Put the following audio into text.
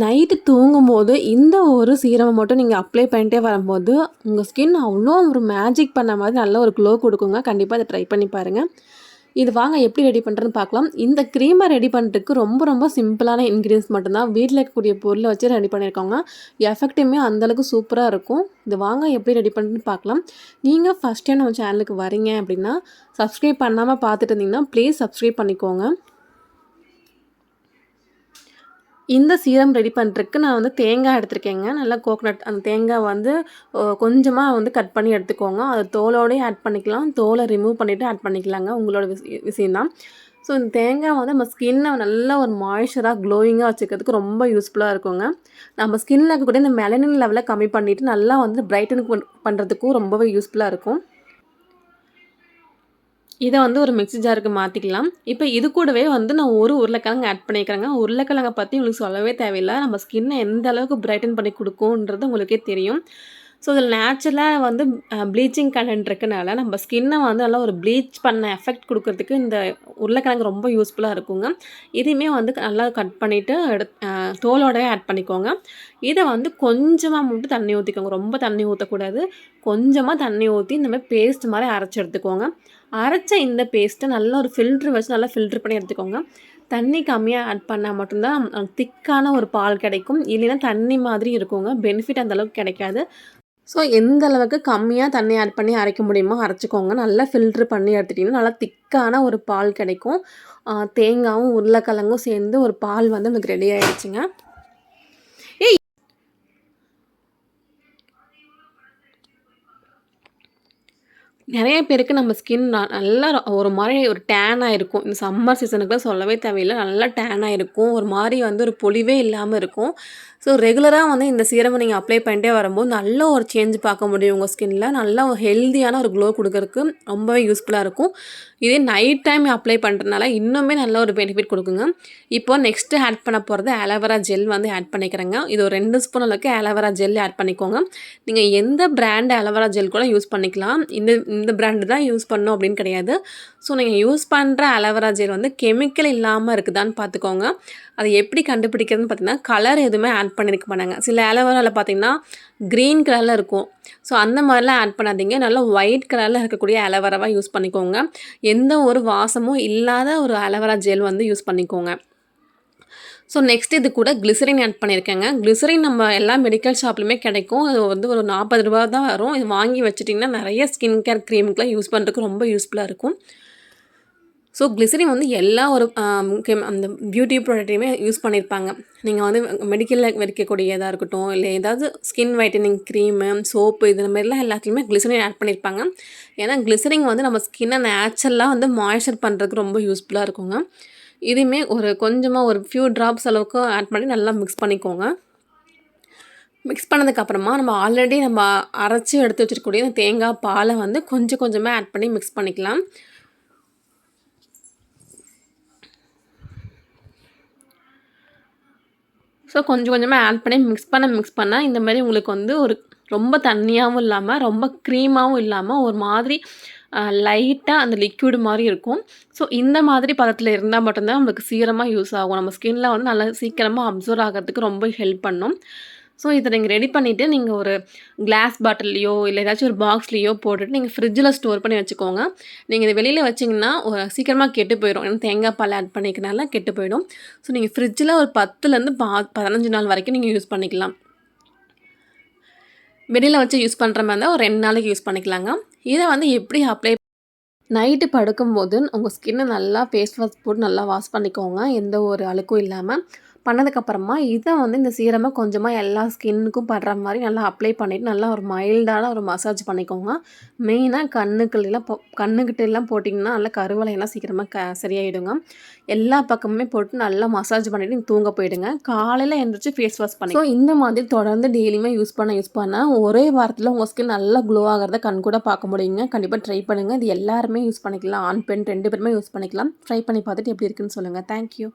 Night தூங்கும்போது இந்த ஒரு சீரமை மட்டும் நீங்கள் அப்ளை பண்ணிட்டே வரும்போது உங்கள் ஸ்கின் அவ்வளோ ஒரு மேஜிக் பண்ண மாதிரி நல்ல ஒரு க்ளோ கொடுக்குங்க. கண்டிப்பாக அதை ட்ரை பண்ணி பாருங்கள் இது வாங்க எப்படி ரெடி பண்ணுறதுன்னு பார்க்கலாம். இந்த க்ரீமை ரெடி பண்ணுறதுக்கு ரொம்ப ரொம்ப சிம்பிளான இன்க்ரீடியன்ஸ் மட்டும்தான். வீட்டில் இருக்கக்கூடிய பொருளை வச்சு ரெடி பண்ணியிருக்கோங்க எஃபெக்ட்டுமே அந்தளவுக்கு சூப்பராக இருக்கும். இது வாங்க எப்படி ரெடி பண்ணுறதுன்னு பார்க்கலாம். நீங்கள் ஃபஸ்ட் டைம் நம்ம சேனலுக்கு வரீங்க அப்படின்னா சப்ஸ்கிரைப் பண்ணாமல் பார்த்துட்டு இருந்தீங்கன்னா ப்ளீஸ் சப்ஸ்கிரைப் பண்ணிக்கோங்க. இந்த சீரம் ரெடி பண்ணுறதுக்கு நான் வந்து தேங்காய் எடுத்திருக்கேங்க. நல்லா கோகனட் அந்த தேங்காய் வந்து கொஞ்சமாக வந்து கட் பண்ணி எடுத்துக்கோங்க. அது தோலோடய ஆட் பண்ணிக்கலாம். தோலை ரிமூவ் பண்ணிவிட்டு ஆட் பண்ணிக்கலாங்க. உங்களோட விஷ விஷயந்தான். ஸோ இந்த தேங்காய் வந்து நம்ம ஸ்கின்னை நல்லா ஒரு மாய்ஸ்சராக க்ளோயிங்காக வச்சுக்கிறதுக்கு ரொம்ப யூஸ்ஃபுல்லாக இருக்குங்க. நம்ம ஸ்கின்னில் இருக்கக்கூடிய இந்த மெலனின் லெவலை கம்மி பண்ணிவிட்டு நல்லா வந்து பிரைட்டன் பண்ணுறதுக்கும் ரொம்பவே யூஸ்ஃபுல்லாக இருக்கும். இதை வந்து ஒரு மிக்சி ஜாருக்கு மாற்றிக்கலாம் இப்போ இது கூடவே வந்து நான் ஒரு உருளைக்கிழங்கு ஆட் பண்ணிக்கிறேங்க. உருளைக்கிழங்கை பற்றி உங்களுக்கு சொல்லவே தேவையில்லை. நம்ம ஸ்கின்னை எந்த அளவுக்கு பிரைட்டன் பண்ணி கொடுக்கும்ன்றது உங்களுக்கே தெரியும். ஸோ இதில் நேச்சுரலாக வந்து ப்ளீச்சிங் கண்டென்ட் இருக்கனால நம்ம ஸ்கின்னை வந்து நல்லா ஒரு ப்ளீச் பண்ண எஃபெக்ட் கொடுக்கறதுக்கு இந்த உருளைக்கிழங்கு ரொம்ப யூஸ்ஃபுல்லாக இருக்குங்க. இதையுமே வந்து நல்லா கட் பண்ணிவிட்டு எடு தோலோடவே ஆட் பண்ணிக்கோங்க. இதை வந்து கொஞ்சமாக மட்டும் தண்ணி ஊற்றிக்கோங்க ரொம்ப தண்ணி ஊற்றக்கூடாது கொஞ்சமாக தண்ணி ஊற்றி இந்த மாதிரி பேஸ்ட் மாதிரி அரைச்சி எடுத்துக்கோங்க. அரைச்ச இந்த பேஸ்ட்டை நல்லா ஒரு ஃபில்ட்ரு வச்சு நல்லா ஃபில்ட்ரு பண்ணி எடுத்துக்கோங்க. தண்ணி கம்மியாக ஆட் பண்ணால் மட்டும்தான் திக்கான ஒரு பால் கிடைக்கும். இல்லைன்னா தண்ணி மாதிரி இருக்குங்க. பெனிஃபிட் அந்தளவுக்கு கிடைக்காது. ஸோ எந்த அளவுக்கு கம்மியாக தண்ணி ஆட் பண்ணி அரைக்க முடியுமோ அரைச்சிக்கோங்க. நல்லா ஃபில்ட்ரு பண்ணி எடுத்துட்டிங்கன்னா நல்லா திக்கான ஒரு பால் கிடைக்கும். தேங்காயும் உருளைக்கிழங்கும் சேர்ந்து ஒரு பால் வந்து உங்களுக்கு ரெடி ஆகிடுச்சிங்க நிறைய பேருக்கு நம்ம ஸ்கின் நல்லா ஒரு மாதிரி ஒரு டேனாக இருக்கும் இந்த சம்மர் சீசனுக்குலாம் சொல்லவே தேவையில்லை. நல்லா டேனாக இருக்கும் ஒரு மாதிரி வந்து ஒரு பொலிவே இல்லாமல் இருக்கும். ஸோ ரெகுலராக வந்து இந்த சீரமை நீங்கள் அப்ளை பண்ணிட்டே வரும்போது நல்ல ஒரு சேஞ்ச் பார்க்க முடியும் உங்கள் ஸ்கின்னில் நல்ல ஒரு ஹெல்த்தியான ஒரு க்ளோ கொடுக்கறதுக்கு ரொம்பவே யூஸ்ஃபுல்லாக இருக்கும். இதே நைட் டைம் அப்ளை பண்ணுறதுனால இன்னுமே நல்ல ஒரு பெனிஃபிட் கொடுக்குங்க. இப்போ நெக்ஸ்ட்டு ஆட் பண்ண போகிறது ஆலோவரா ஜெல் வந்து ஆட் பண்ணிக்கிறேங்க. இது ஒரு ரெண்டு ஸ்பூன் அளவுக்கு ஆலோவரா ஜெல் ஆட் பண்ணிக்கோங்க. நீங்கள் எந்த பிராண்ட் ஆலோவேரா ஜெல் கூட யூஸ் பண்ணிக்கலாம். இந்த இந்த பிராண்டு தான் யூஸ் பண்ணணும் அப்படின்னு கிடையாது. ஸோ நீங்கள் யூஸ் பண்ணுற அலோவேரா ஜெல் வந்து கெமிக்கல் இல்லாமல் இருக்குதான்னு பார்த்துக்கோங்க அதை எப்படி கண்டுபிடிக்கிறதுன்னு பார்த்தீங்கன்னா கலர் எதுவுமே ஆட் பண்ணியிருக்க மாட்டாங்க. சில அலோவேராவில் பார்த்தீங்கன்னா க்ரீன் கலரில் இருக்கும். ஸோ அந்த மாதிரிலாம் ஆட் பண்ணாதீங்க. நல்லா ஒயிட் கலரில் இருக்கக்கூடிய அலோவேராவாக யூஸ் பண்ணிக்கோங்க. எந்த ஒரு வாசமும் இல்லாத ஒரு அலோவேரா ஜெல் வந்து யூஸ் பண்ணிக்கோங்க. ஸோ நெக்ஸ்ட் இது கூட கிளிசரின் ஆட் பண்ணியிருக்கேங்க கிளிசரின் நம்ம எல்லா மெடிக்கல் ஷாப்லையுமே கிடைக்கும். அது வந்து ஒரு நாற்பது ரூபா தான் வரும். இது வாங்கி வச்சுட்டிங்கன்னா நிறைய ஸ்கின் கேர் க்ரீமுக்கெலாம் யூஸ் பண்ணுறதுக்கு ரொம்ப யூஸ்ஃபுல்லாக இருக்கும். ஸோ கிளிசரின் வந்து எல்லா ஒரு அந்த பியூட்டி ப்ராடக்ட்டையுமே யூஸ் பண்ணியிருப்பாங்க நீங்கள் வந்து மெடிக்கலில் வைக்கக்கூடியதாக இருக்கட்டும் இல்லை ஏதாவது ஸ்கின் வைட்டனிங் க்ரீமு சோப்பு இது மாதிரிலாம் எல்லாத்துலேயுமே கிளிசரின் ஆட் பண்ணியிருப்பாங்க ஏன்னா கிளிசரிங் வந்து நம்ம ஸ்கின்னை நேச்சுரலாக வந்து மாய்ஸ்சர் பண்ணுறதுக்கு ரொம்ப யூஸ்ஃபுல்லாக இருக்குங்க. இதையுமே ஒரு கொஞ்சமாக ஒரு ஃபியூ ட்ராப்ஸ் அளவுக்கு ஆட் பண்ணி நல்லா மிக்ஸ் பண்ணிக்கோங்க. மிக்ஸ் பண்ணதுக்கப்புறமா நம்ம ஆல்ரெடி நம்ம அரைச்சி எடுத்து வச்சுருக்கக்கூடிய இந்த தேங்காய் பாலை வந்து கொஞ்சம் கொஞ்சமாக ஆட் பண்ணி மிக்ஸ் பண்ணிக்கலாம். ஸோ கொஞ்சம் கொஞ்சமாக ஆட் பண்ணி மிக்ஸ் பண்ண மிக்ஸ் பண்ணால் இந்த மாதிரி உங்களுக்கு வந்து ஒரு ரொம்ப தண்ணியாகவும் இல்லாமல் ரொம்ப க்ரீமாகவும் இல்லாமல் ஒரு மாதிரி லைட்டாக அந்த லிக்யூடு மாதிரி இருக்கும். ஸோ இந்த மாதிரி பதத்தில் இருந்தால் மட்டும்தான் நம்மளுக்கு சீக்கிரமாக யூஸ் ஆகும். நம்ம ஸ்கின்னில் வந்து நல்லா சீக்கிரமாக அப்சர்வ் ஆகிறதுக்கு ரொம்ப ஹெல்ப் பண்ணும். ஸோ இதை நீங்கள் ரெடி பண்ணிவிட்டு நீங்கள் ஒரு கிளாஸ் பாட்டில்லையோ இல்லை ஏதாச்சும் ஒரு பாக்ஸ்லேயோ போட்டுட்டு நீங்கள் ஃப்ரிட்ஜில் ஸ்டோர் பண்ணி வச்சுக்கோங்க. நீங்கள் இதை வெளியில் வச்சிங்கன்னா சீக்கிரமாக கெட்டு போயிடும். ஏன்னா தேங்காய் பால் ஆட் பண்ணிக்கனால கெட்டு போயிடும். ஸோ நீங்கள் ஃப்ரிட்ஜில் ஒரு பத்துலேருந்து பா பதினஞ்சு நாள் வரைக்கும் நீங்கள் யூஸ் பண்ணிக்கலாம். வெளியில் வச்சு யூஸ் பண்ணுற மாதிரி இருந்தால் ஒரு ரெண்டு நாளைக்கு யூஸ் பண்ணிக்கலாங்க. இதை வந்து எப்படி அப்ளை நைட்டு படுக்கும்போது உங்கள் ஸ்கின்னை நல்லா ஃபேஸ் வாஷ் போட்டு நல்லா வாஷ் பண்ணிக்கோங்க. எந்த ஒரு அழுக்கும் இல்லாமல் பண்ணதுக்கப்புறமா இதை வந்து இந்த சீரமை கொஞ்சமாக எல்லா ஸ்கின்னுக்கும் படுற மாதிரி நல்லா அப்ளை பண்ணிவிட்டு நல்லா ஒரு மைல்டான ஒரு மசாஜ் பண்ணிக்கோங்க. மெயினாக கண்ணுக்கெல்லாம் போ கண்ணுக்கிட்டெல்லாம் போட்டிங்கன்னா நல்லா கருவலையெல்லாம் சீக்கிரமாக க சரியாயிடுங்க. எல்லா பக்கமுமே போட்டு நல்லா மசாஜ் பண்ணிவிட்டு தூங்க போயிடுங்க. காலையில் எழுந்திரிச்சு ஃபேஸ் வாஷ் பண்ணி ஸோ இந்த மாதிரி தொடர்ந்து டெய்லியுமே யூஸ் பண்ண யூஸ் பண்ண ஒரே வாரத்தில் உங்கள் ஸ்கின் நல்லா க்ளோ ஆகிறத கண் கூட பார்க்க முடியுங்க. கண்டிப்பாக ட்ரை பண்ணுங்கள் இது எல்லாருமே யூஸ் பண்ணிக்கலாம். ஆண் பெண் ரெண்டு பேருமே யூஸ் பண்ணிக்கலாம். ட்ரை பண்ணி பார்த்துட்டு எப்படி இருக்குன்னு சொல்லுங்கள் தேங்க்யூ